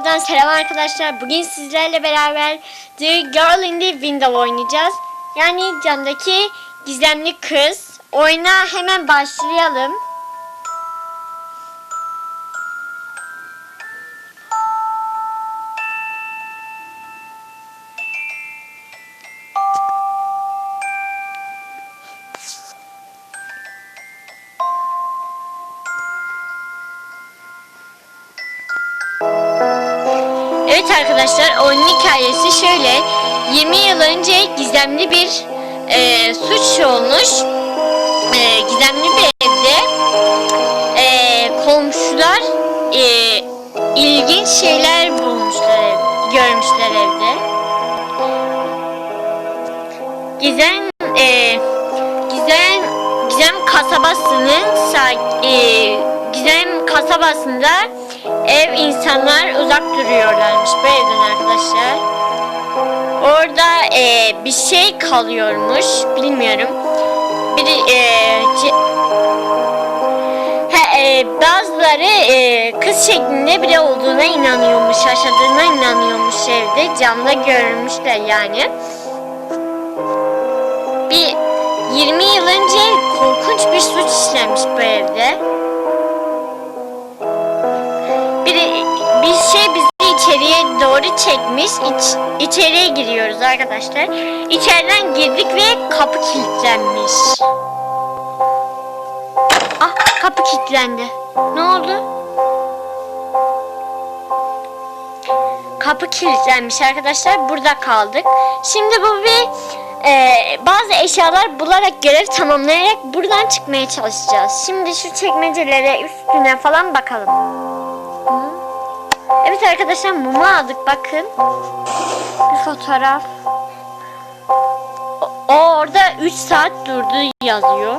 Buradan selam arkadaşlar. Bugün sizlerle beraber The Girl in the Window oynayacağız. Yani camdaki gizemli kız. Oyuna hemen başlayalım. Arkadaşlar oyunun hikayesi şöyle. 20 yıl önce gizemli bir e, suç olmuş. E, gizemli bir evde e, komşular e, ilginç şeyler bulmuşlar, görmüşler evde. Gizem e, Gizem Gizem kasabasının sa- e, Gizem kasabasında ev insanlar uzak duruyorlarmış bu evden arkadaşlar. Orada e, bir şey kalıyormuş bilmiyorum. Bir e, He, e, bazıları e, kız şeklinde biri olduğuna inanıyormuş, yaşadığına inanıyormuş evde. Camda görmüşler yani. Bir 20 yıl önce korkunç bir suç işlenmiş bu evde. Bir, bir şey bizi içeriye doğru çekmiş. İç, içeriye giriyoruz arkadaşlar. İçeriden girdik ve kapı kilitlenmiş. Ah kapı kilitlendi. Ne oldu? Kapı kilitlenmiş arkadaşlar. Burada kaldık. Şimdi bu bir e, bazı eşyalar bularak görev tamamlayarak buradan çıkmaya çalışacağız. Şimdi şu çekmecelere üstüne falan bakalım. Evet arkadaşlar mumu aldık bakın. Bir fotoğraf. O orada 3 saat durdu yazıyor.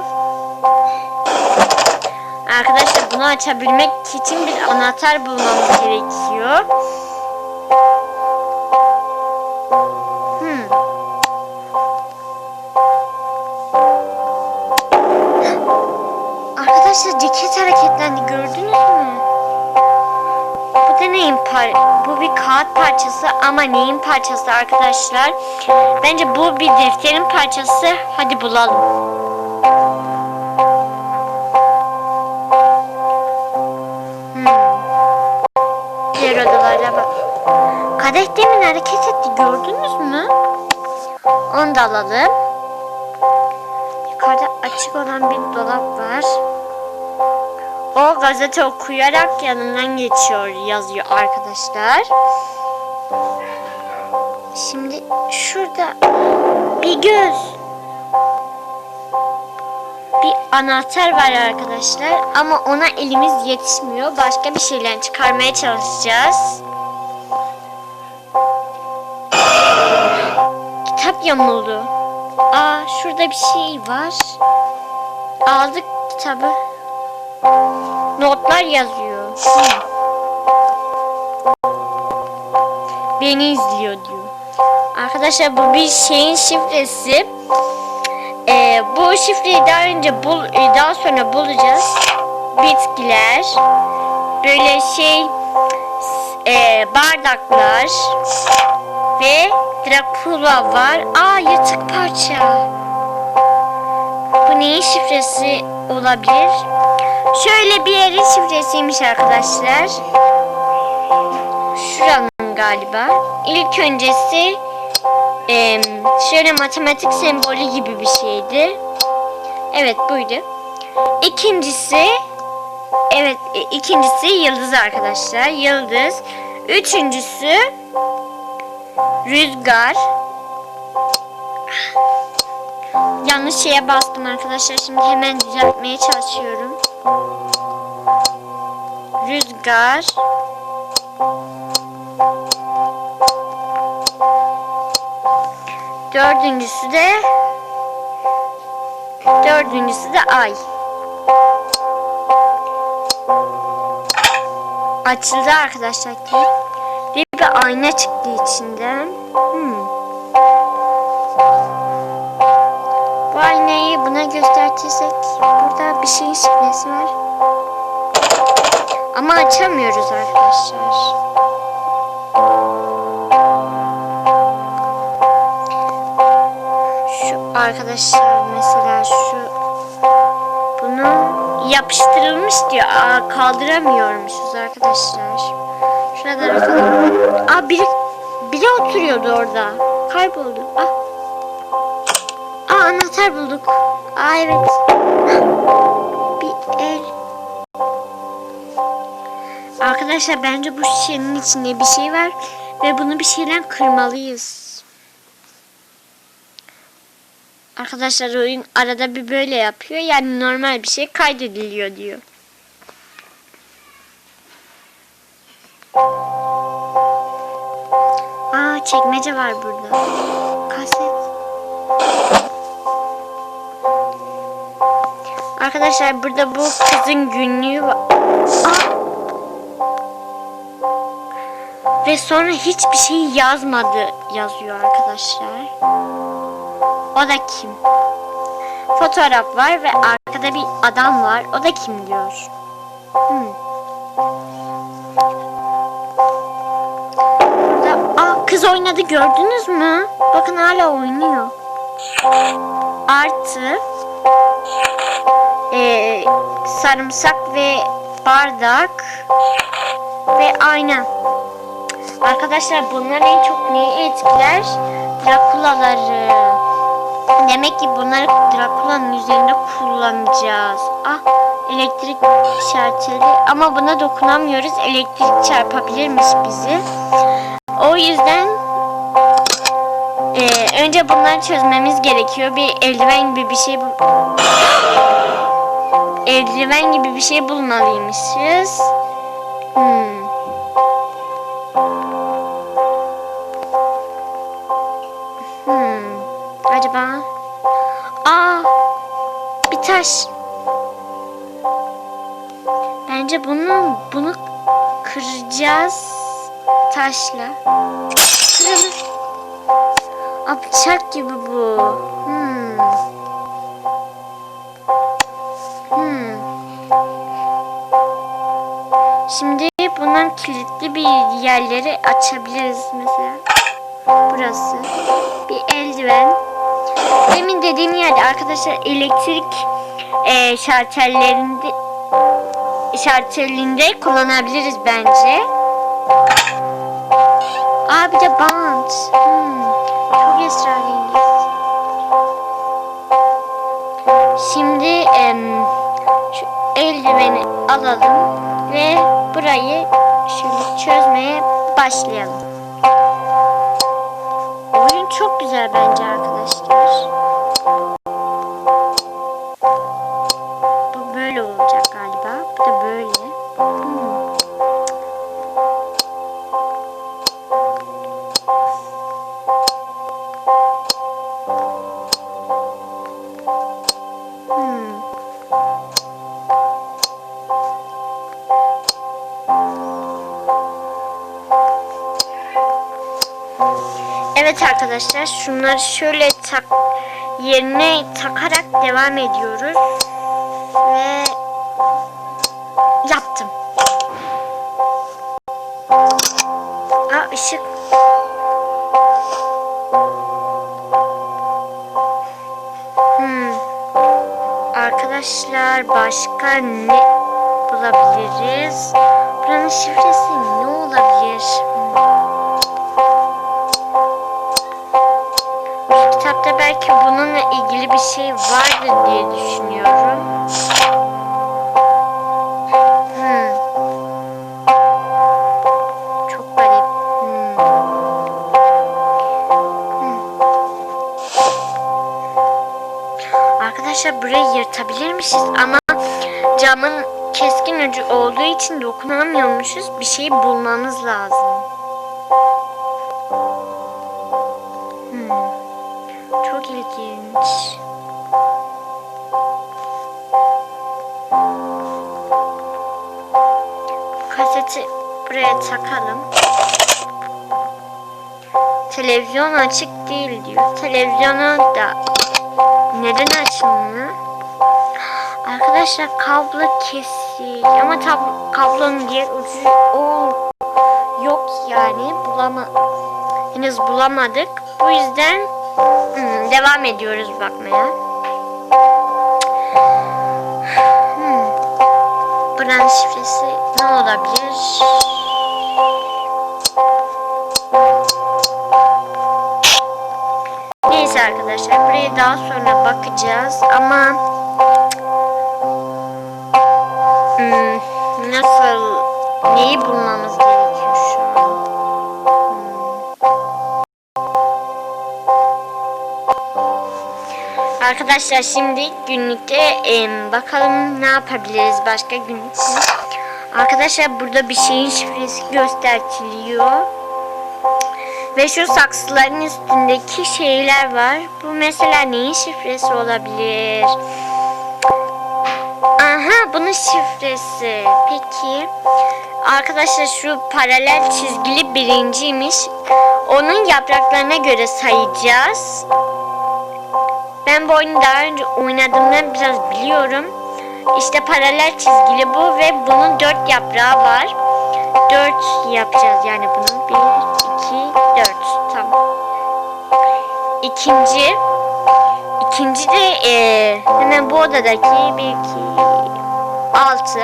Arkadaşlar bunu açabilmek için bir anahtar bulmamız gerekiyor. Hmm. Arkadaşlar ceket hareketlendi gördünüz mü? Neyin par Bu bir kağıt parçası ama neyin parçası arkadaşlar? Bence bu bir defterin parçası. Hadi bulalım. Hmm. Diğer odalara. Kadeh demin hareket etti gördünüz mü? Onu da alalım. Yukarıda açık olan bir dolap var. O gazete okuyarak yanından geçiyor yazıyor arkadaşlar. Şimdi şurada bir göz. Bir anahtar var arkadaşlar ama ona elimiz yetişmiyor. Başka bir şeyler çıkarmaya çalışacağız. Kitap yamuldu. Aa şurada bir şey var. Aldık kitabı. Notlar yazıyor. Beni izliyor diyor. Arkadaşlar bu bir şeyin şifresi. Ee, bu şifreyi daha önce bul, e, daha sonra bulacağız. Bitkiler, böyle şey, e, bardaklar ve Dracula var. Aa yatık parça. Bu neyin şifresi olabilir? Şöyle bir yerin şifresiymiş arkadaşlar. Şuranın galiba. İlk öncesi şöyle matematik sembolü gibi bir şeydi. Evet buydu. İkincisi evet ikincisi yıldız arkadaşlar. Yıldız. Üçüncüsü rüzgar. Yanlış şeye bastım arkadaşlar. Şimdi hemen düzeltmeye çalışıyorum. Rüzgar. Dördüncüsü de Dördüncüsü de ay. Açıldı arkadaşlar ki. Bir, bir ayna çıktı içinden. Hmm. Bu aynayı buna göstertirsek burada bir şeyin şifresi var. Ama açamıyoruz arkadaşlar. Şu arkadaşlar mesela şu bunu yapıştırılmış diyor. Aa, kaldıramıyormuşuz arkadaşlar. Şurada bakalım. Aa biri, biri oturuyordu orada. Kayboldu. Ah. Aa anahtar bulduk. Aa evet. Arkadaşlar bence bu şişenin içinde bir şey var ve bunu bir şeyle kırmalıyız. Arkadaşlar oyun arada bir böyle yapıyor. Yani normal bir şey kaydediliyor diyor. Aa çekmece var burada. Kaset. Arkadaşlar burada bu kızın günlüğü var. Ve sonra hiçbir şey yazmadı yazıyor arkadaşlar. O da kim? Fotoğraf var ve arkada bir adam var. O da kim diyor. Hmm. Burada aa, kız oynadı gördünüz mü? Bakın hala oynuyor. Artı eee, sarımsak ve bardak ve ayna. Arkadaşlar bunlar en çok neyi etkiler? Drakulaları. Demek ki bunları Drakula'nın üzerinde kullanacağız. Ah elektrik şarteli ama buna dokunamıyoruz. Elektrik çarpabilirmiş bizi. O yüzden eee, önce bunları çözmemiz gerekiyor. Bir eldiven gibi bir şey eldiven gibi bir şey bulmalıymışız. Hmm. Hmm. Acaba? Aa! Bir taş. Bence bunu bunu kıracağız taşla. Kırılır. Aa, bıçak gibi bu. Hmm. Şimdi bundan kilitli bir yerleri açabiliriz mesela. Burası. Bir eldiven. Demin dediğim yerde arkadaşlar elektrik e, şartellerinde şartelinde kullanabiliriz bence. Aa bir de bant. Hmm, çok esrarengiz. Şimdi em, şu eldiveni alalım ve burayı şöyle çözmeye başlayalım. Oyun çok güzel bence arkadaşlar. Evet arkadaşlar şunları şöyle tak yerine takarak devam ediyoruz. Ve yaptım. Aa ışık. Hmm. Arkadaşlar başka ne bulabiliriz? Buranın şifresi ne olabilir? Kitapta belki bununla ilgili bir şey vardır diye düşünüyorum. Hmm. Çok garip. Hmm. Hmm. Arkadaşlar burayı yırtabilirmişiz ama camın keskin ucu olduğu için dokunamıyormuşuz. Bir şey bulmamız lazım. İlginç. Kaseti buraya takalım. Televizyon açık değil diyor. Televizyonu da neden açılmıyor? Arkadaşlar kablo kesik ama tab- kablonun diğer ucu o yok yani bulama henüz bulamadık. Bu yüzden devam ediyoruz bakmaya. Hmm. Buranın şifresi ne olabilir? Neyse arkadaşlar buraya daha sonra bakacağız ama hmm, nasıl neyi bulmamız gerekiyor Arkadaşlar şimdi günlükte em, bakalım ne yapabiliriz başka günlükte. Arkadaşlar burada bir şeyin şifresi gösteriliyor. Ve şu saksıların üstündeki şeyler var. Bu mesela neyin şifresi olabilir? Aha bunun şifresi. Peki. Arkadaşlar şu paralel çizgili birinciymiş. Onun yapraklarına göre sayacağız. Ben bu oyunu daha önce oynadığımdan biraz biliyorum. İşte paralel çizgili bu ve bunun dört yaprağı var. Dört yapacağız yani bunu. Bir, iki, dört. Tamam. İkinci. ikinci de eee, hemen bu odadaki bir, iki, altı.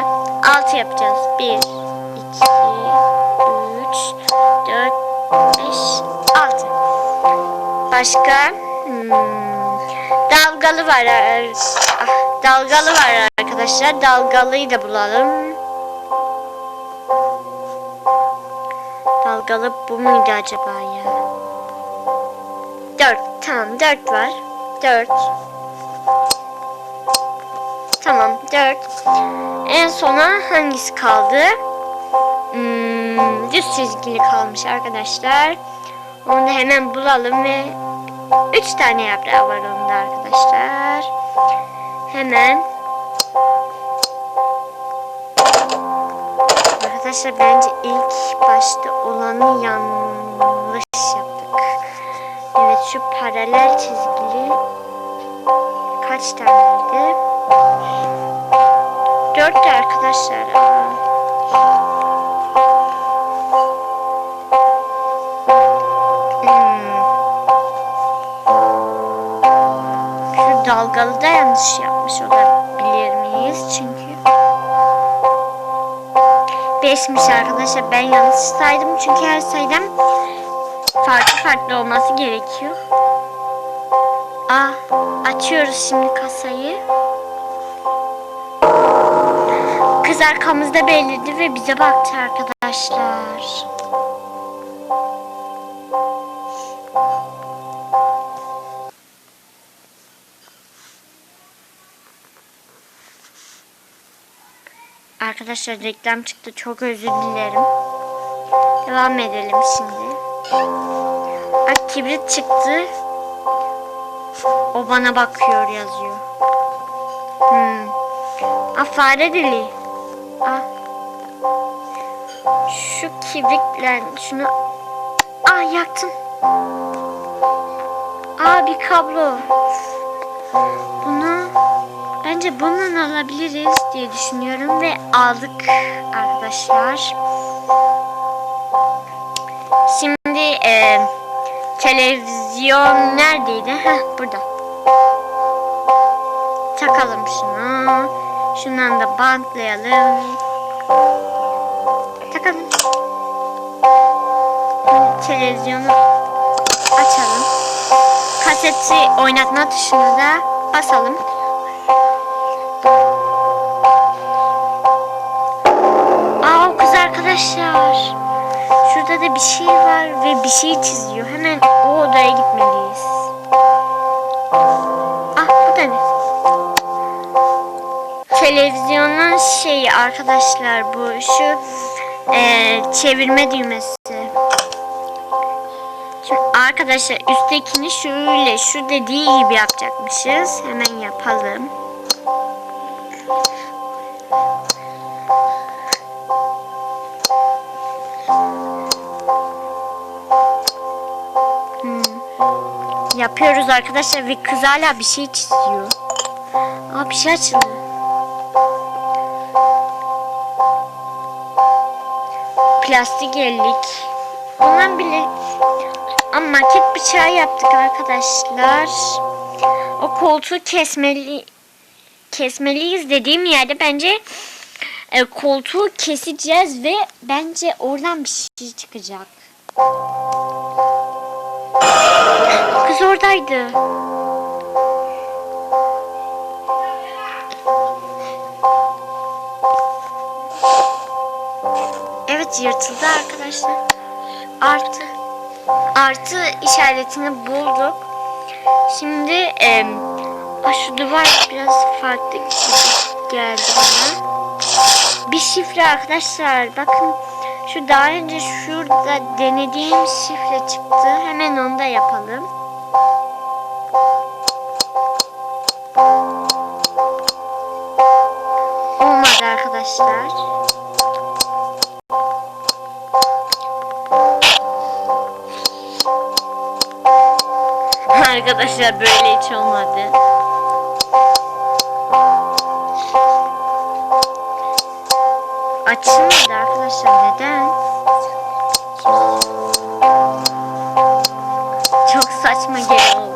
Altı yapacağız. Bir, iki, üç, dört, beş, altı. Başka? Hmm, dalgalı var. Ah, dalgalı var arkadaşlar. Dalgalıyı da bulalım. Dalgalı bu muydu acaba ya? Dört. Tamam dört var. Dört. Tamam dört. En sona hangisi kaldı? Hmm, düz çizgili kalmış arkadaşlar. Onu da hemen bulalım ve üç tane yaprağı var onda arkadaşlar. Hemen Arkadaşlar bence ilk başta olanı yanlış yaptık. Evet şu paralel çizgili kaç taneydi? Dörttü arkadaşlar. Aa. Dalgalı da yanlış yapmış olabilir miyiz? Çünkü Beşmiş arkadaşlar. Ben yanlış saydım. Çünkü her sayıdan farklı farklı olması gerekiyor. Aa, açıyoruz şimdi kasayı. Kız arkamızda belirdi ve bize baktı arkadaşlar. Arkadaşlar reklam çıktı. Çok özür dilerim. Devam edelim şimdi. Bak kibrit çıktı. O bana bakıyor yazıyor. Hmm. Aa fare dili. Aa. Şu kibritle şunu Aa yaktım. Aa bir kablo. Bence bundan alabiliriz diye düşünüyorum ve aldık arkadaşlar. Şimdi e, televizyon neredeydi? Heh burada. Takalım şunu. Şundan da bantlayalım. Takalım. Televizyonu açalım. Kaseti oynatma tuşuna da basalım. Arkadaşlar. Şurada da bir şey var ve bir şey çiziyor. Hemen o odaya gitmeliyiz. Ah bu da ne? Televizyonun şeyi arkadaşlar bu şu eee, çevirme düğmesi. Şimdi arkadaşlar üsttekini şöyle şu dediği gibi yapacakmışız. Hemen yapalım. Yapıyoruz arkadaşlar ve kız hala bir şey çiziyor. Aa bir şey açıldı. Plastik ellik. Ondan bile Ama market bıçağı yaptık arkadaşlar. O koltuğu kesmeli kesmeliyiz dediğim yerde bence e, koltuğu keseceğiz ve bence oradan bir şey çıkacak. Kız oradaydı. Evet yırtıldı arkadaşlar. Artı artı işaretini bulduk. Şimdi e, şu duvar biraz farklı geldi bana. Bir şifre arkadaşlar bakın şu daha önce şurada denediğim şifre çıktı. Hemen onu da yapalım. Arkadaşlar. Arkadaşlar böyle hiç olmadı. Açılmadı arkadaşlar neden? Çok saçma geliyor.